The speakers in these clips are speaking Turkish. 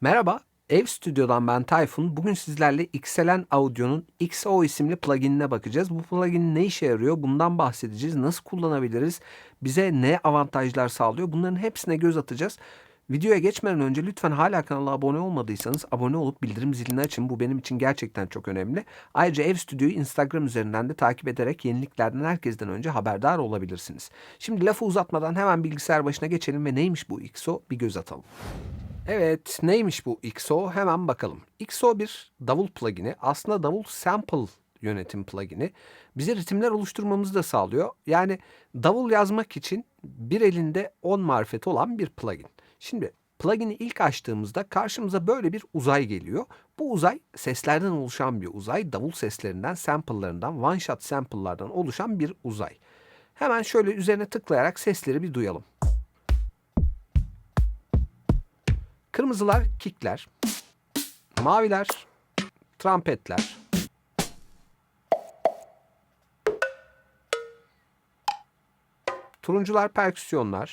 Merhaba, Ev Stüdyo'dan ben Tayfun. Bugün sizlerle XLN Audio'nun XO isimli pluginine bakacağız. Bu plugin ne işe yarıyor? Bundan bahsedeceğiz. Nasıl kullanabiliriz? Bize ne avantajlar sağlıyor? Bunların hepsine göz atacağız. Videoya geçmeden önce lütfen hala kanala abone olmadıysanız abone olup bildirim zilini açın. Bu benim için gerçekten çok önemli. Ayrıca Ev Stüdyo'yu Instagram üzerinden de takip ederek yeniliklerden herkesten önce haberdar olabilirsiniz. Şimdi lafı uzatmadan hemen bilgisayar başına geçelim ve neymiş bu XO bir göz atalım. Evet, neymiş bu XO? Hemen bakalım. XO bir davul plugini. Aslında davul sample yönetim plugini. Bize ritimler oluşturmamızı da sağlıyor. Yani davul yazmak için bir elinde 10 marifeti olan bir plugin. Şimdi plugin'i ilk açtığımızda karşımıza böyle bir uzay geliyor. Bu uzay seslerden oluşan bir uzay. Davul seslerinden, sample'larından, one shot sample'lardan oluşan bir uzay. Hemen şöyle üzerine tıklayarak sesleri bir duyalım. Kırmızılar kickler, maviler trampetler, turuncular perküsyonlar,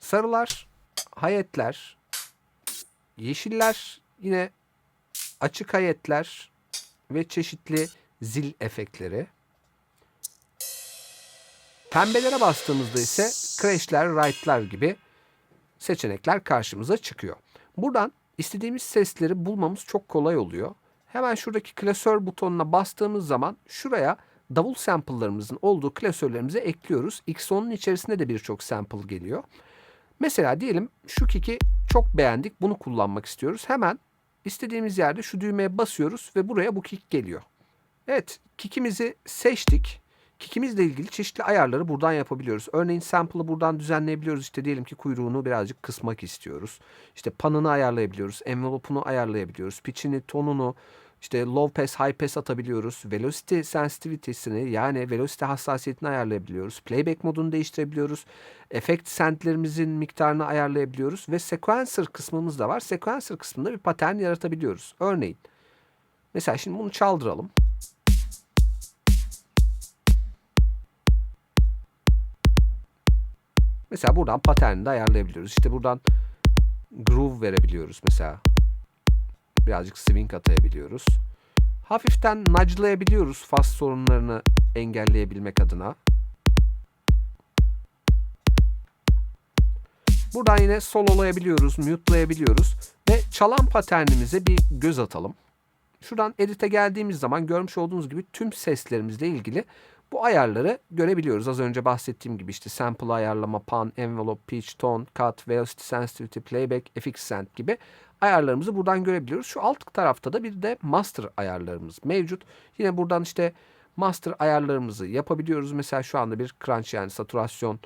sarılar hayetler, yeşiller yine açık hayetler ve çeşitli zil efektleri. Pembelere bastığımızda ise crash'ler, right'lar gibi seçenekler karşımıza çıkıyor. Buradan istediğimiz sesleri bulmamız çok kolay oluyor. Hemen şuradaki klasör butonuna bastığımız zaman şuraya davul sample'larımızın olduğu klasörlerimize ekliyoruz. X10'un içerisinde de birçok sample geliyor. Mesela diyelim şu kick'i çok beğendik. Bunu kullanmak istiyoruz. Hemen istediğimiz yerde şu düğmeye basıyoruz ve buraya bu kick geliyor. Evet, kick'imizi seçtik. Kick'imizle ilgili çeşitli ayarları buradan yapabiliyoruz. Örneğin sample'ı buradan düzenleyebiliyoruz. İşte diyelim ki kuyruğunu birazcık kısmak istiyoruz. İşte panını ayarlayabiliyoruz. Envelope'unu ayarlayabiliyoruz. Pitch'ini, tonunu, işte low pass, high pass atabiliyoruz. Velocity sensitivity'sini yani velocity hassasiyetini ayarlayabiliyoruz. Playback modunu değiştirebiliyoruz. Efekt sentlerimizin miktarını ayarlayabiliyoruz. Ve sequencer kısmımız da var. Sequencer kısmında bir patern yaratabiliyoruz. Örneğin mesela şimdi bunu çaldıralım. Mesela buradan paterni de ayarlayabiliyoruz. İşte buradan groove verebiliyoruz mesela. Birazcık swing atayabiliyoruz. Hafiften nudge'layabiliyoruz fast sorunlarını engelleyebilmek adına. Buradan yine sololayabiliyoruz, mute'layabiliyoruz ve çalan paternimize bir göz atalım. Şuradan edit'e geldiğimiz zaman görmüş olduğunuz gibi tüm seslerimizle ilgili bu ayarları görebiliyoruz. Az önce bahsettiğim gibi işte sample ayarlama, pan, envelope, pitch, tone, cut, velocity sensitivity, playback, FX send gibi ayarlarımızı buradan görebiliyoruz. Şu alt tarafta da bir de master ayarlarımız mevcut. Yine buradan işte master ayarlarımızı yapabiliyoruz. Mesela şu anda bir crunch yani saturasyon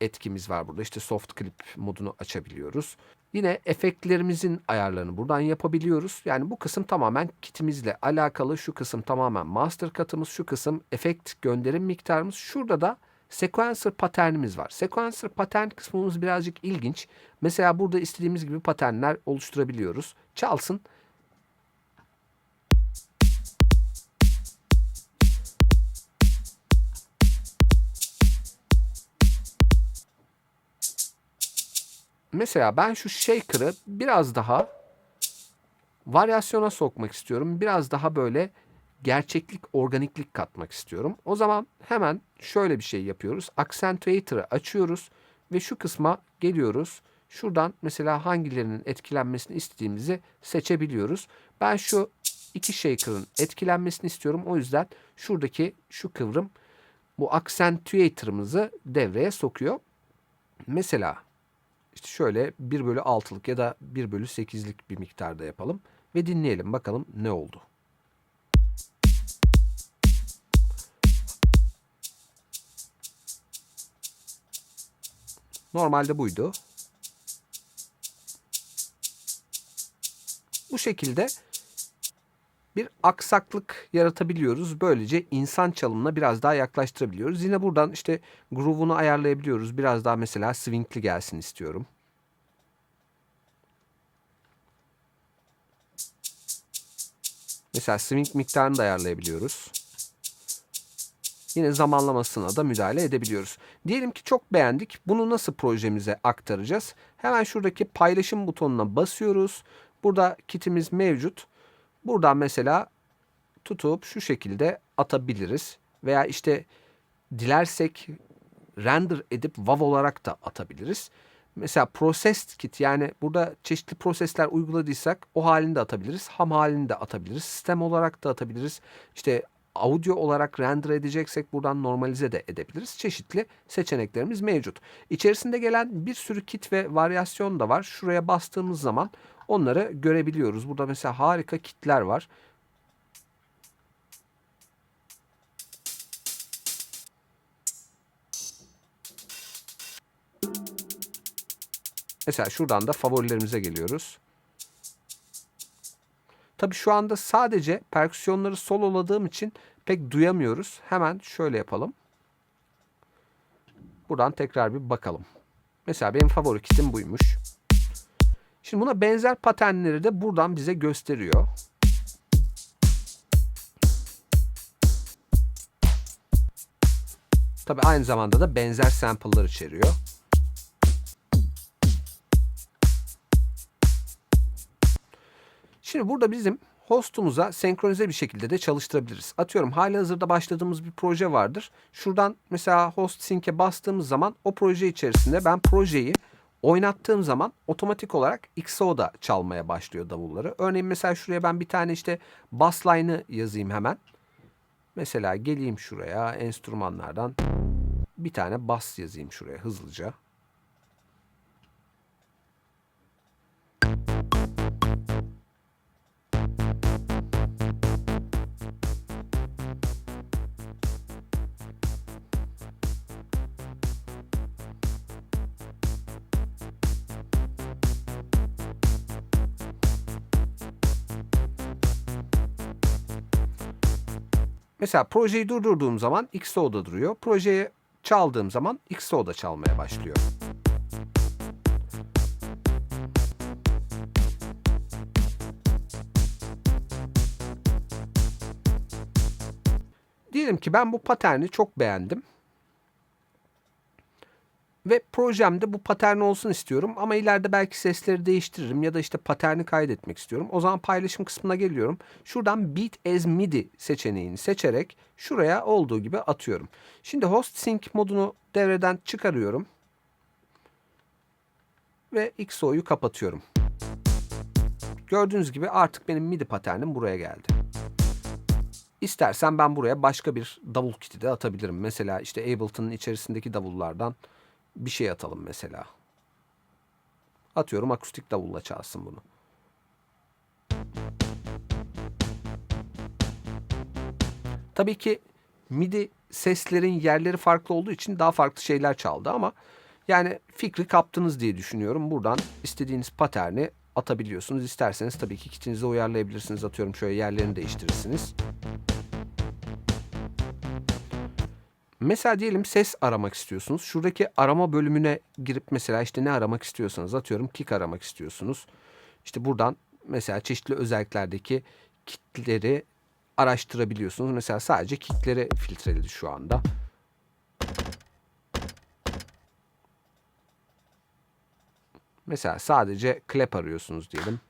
etkimiz var burada. İşte soft clip modunu açabiliyoruz. Yine efektlerimizin ayarlarını buradan yapabiliyoruz. Yani bu kısım tamamen kitimizle alakalı. Şu kısım tamamen master katımız. Şu kısım efekt gönderim miktarımız. Şurada da sequencer paternimiz var. Sequencer patern kısmımız birazcık ilginç. Mesela burada istediğimiz gibi paternler oluşturabiliyoruz. Çalsın. Mesela ben şu shaker'ı biraz daha varyasyona sokmak istiyorum. Biraz daha böyle gerçeklik, organiklik katmak istiyorum. O zaman hemen şöyle bir şey yapıyoruz. Accentuator'ı açıyoruz ve şu kısma geliyoruz. Şuradan mesela hangilerinin etkilenmesini istediğimizi seçebiliyoruz. Ben şu iki shaker'ın etkilenmesini istiyorum. O yüzden şuradaki şu kıvrım bu accentuator'ımızı devreye sokuyor. Mesela işte şöyle 1 bölü 6'lık ya da 1 bölü 8'lik bir miktarda yapalım. Ve dinleyelim bakalım ne oldu. Normalde buydu. Bu şekilde bir aksaklık yaratabiliyoruz. Böylece insan çalımına biraz daha yaklaştırabiliyoruz. Yine buradan işte groove'unu ayarlayabiliyoruz. Biraz daha mesela swingli gelsin istiyorum. Mesela swing miktarını da ayarlayabiliyoruz. Yine zamanlamasına da müdahale edebiliyoruz. Diyelim ki çok beğendik. Bunu nasıl projemize aktaracağız? Hemen şuradaki paylaşım butonuna basıyoruz. Burada kitimiz mevcut. Buradan mesela tutup şu şekilde atabiliriz. Veya işte dilersek render edip WAV olarak da atabiliriz. Mesela processed kit yani burada çeşitli prosesler uyguladıysak o halini de atabiliriz. Ham halini de atabiliriz. Sistem olarak da atabiliriz. İşte audio olarak render edeceksek buradan normalize de edebiliriz. Çeşitli seçeneklerimiz mevcut. İçerisinde gelen bir sürü kit ve varyasyon da var. Şuraya bastığımız zaman onları görebiliyoruz. Burada mesela harika kitler var. Mesela şuradan da favorilerimize geliyoruz. Tabii şu anda sadece perküsyonları sololadığım için pek duyamıyoruz. Hemen şöyle yapalım. Buradan tekrar bir bakalım. Mesela benim favori kitim buymuş. Şimdi buna benzer paternleri de buradan bize gösteriyor. Tabii aynı zamanda da benzer sample'lar içeriyor. Şimdi burada bizim hostumuza senkronize bir şekilde de çalıştırabiliriz. Atıyorum hali hazırda başladığımız bir proje vardır. Şuradan mesela host sync'e bastığımız zaman o proje içerisinde ben projeyi oynattığım zaman otomatik olarak XO'da çalmaya başlıyor davulları. Örneğin mesela şuraya ben bir tane işte bass line'ı yazayım hemen. Mesela geleyim şuraya enstrümanlardan bir tane bass yazayım şuraya hızlıca. Mesela projeyi durdurduğum zaman XO'da duruyor. Projeyi çaldığım zaman XO'da çalmaya başlıyor. Diyelim ki ben bu paterni çok beğendim. Ve projemde bu patern olsun istiyorum ama ileride belki sesleri değiştiririm ya da işte paterni kaydetmek istiyorum. O zaman paylaşım kısmına geliyorum. Şuradan Beat as MIDI seçeneğini seçerek şuraya olduğu gibi atıyorum. Şimdi Host Sync modunu devreden çıkarıyorum. Ve XO'yu kapatıyorum. Gördüğünüz gibi artık benim MIDI paternim buraya geldi. İstersen ben buraya başka bir davul kiti de atabilirim. Mesela işte Ableton'ın içerisindeki davullardan bir şey atalım mesela. Atıyorum akustik davulla çalsın bunu. Tabii ki MIDI seslerin yerleri farklı olduğu için daha farklı şeyler çaldı ama yani fikri kaptınız diye düşünüyorum. Buradan istediğiniz paterni atabiliyorsunuz. İsterseniz tabii ki kitinize uyarlayabilirsiniz. Atıyorum şöyle yerlerini değiştirirsiniz. Mesela diyelim ses aramak istiyorsunuz. Şuradaki arama bölümüne girip mesela işte ne aramak istiyorsanız atıyorum kick aramak istiyorsunuz. İşte buradan mesela çeşitli özelliklerdeki kitleri araştırabiliyorsunuz. Mesela sadece kickleri filtreledi şu anda. Mesela sadece clap arıyorsunuz diyelim.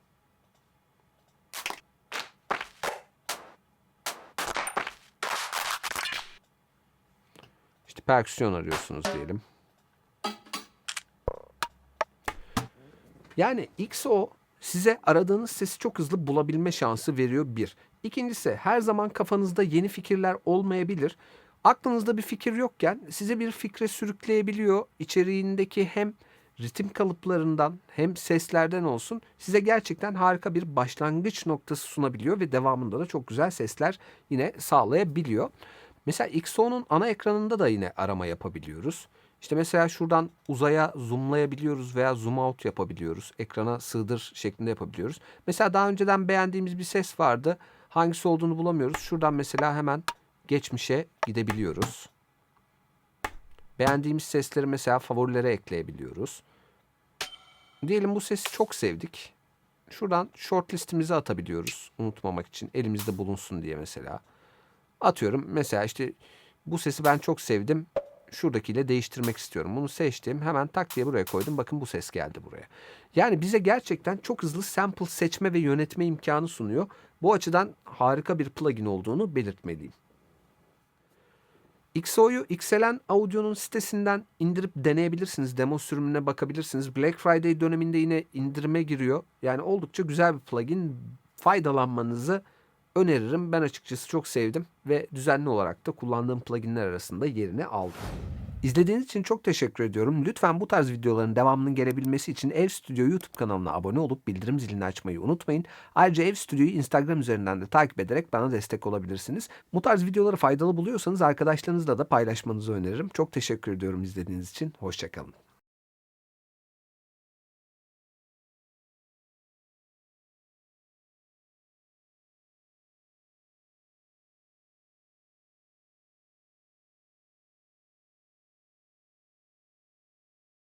İşte perküsyon arıyorsunuz diyelim. Yani XO size aradığınız sesi çok hızlı bulabilme şansı veriyor bir. İkincisi her zaman kafanızda yeni fikirler olmayabilir. Aklınızda bir fikir yokken size bir fikre sürükleyebiliyor. İçeriğindeki hem ritim kalıplarından hem seslerden olsun size gerçekten harika bir başlangıç noktası sunabiliyor ve devamında da çok güzel sesler yine sağlayabiliyor. Mesela XO'nun ana ekranında da yine arama yapabiliyoruz. İşte mesela şuradan uzaya zoomlayabiliyoruz veya zoom out yapabiliyoruz. Ekrana sığdır şeklinde yapabiliyoruz. Mesela daha önceden beğendiğimiz bir ses vardı. Hangisi olduğunu bulamıyoruz. Şuradan mesela hemen geçmişe gidebiliyoruz. Beğendiğimiz sesleri mesela favorilere ekleyebiliyoruz. Diyelim bu sesi çok sevdik. Şuradan short listimize atabiliyoruz. Unutmamak için elimizde bulunsun diye mesela. Atıyorum mesela işte Bu sesi ben çok sevdim. Şuradakiyle değiştirmek istiyorum. Bunu seçtim. Hemen tak diye buraya koydum. Bakın bu ses geldi buraya. Yani bize gerçekten çok hızlı sample seçme ve yönetme imkanı sunuyor. Bu açıdan harika bir plugin olduğunu belirtmeliyim. XO'yu XLN Audio'nun sitesinden indirip deneyebilirsiniz. Demo sürümüne bakabilirsiniz. Black Friday döneminde yine indirime giriyor. Yani oldukça güzel bir plugin. Faydalanmanızı öneririm. Ben açıkçası çok sevdim ve düzenli olarak da kullandığım pluginler arasında yerini aldı. İzlediğiniz için çok teşekkür ediyorum. Lütfen bu tarz videoların devamının gelebilmesi için Ev Stüdyo YouTube kanalına abone olup bildirim zilini açmayı unutmayın. Ayrıca Ev Stüdyo'yu Instagram üzerinden de takip ederek bana destek olabilirsiniz. Bu tarz videoları faydalı buluyorsanız arkadaşlarınızla da paylaşmanızı öneririm. Çok teşekkür ediyorum izlediğiniz için. Hoşçakalın.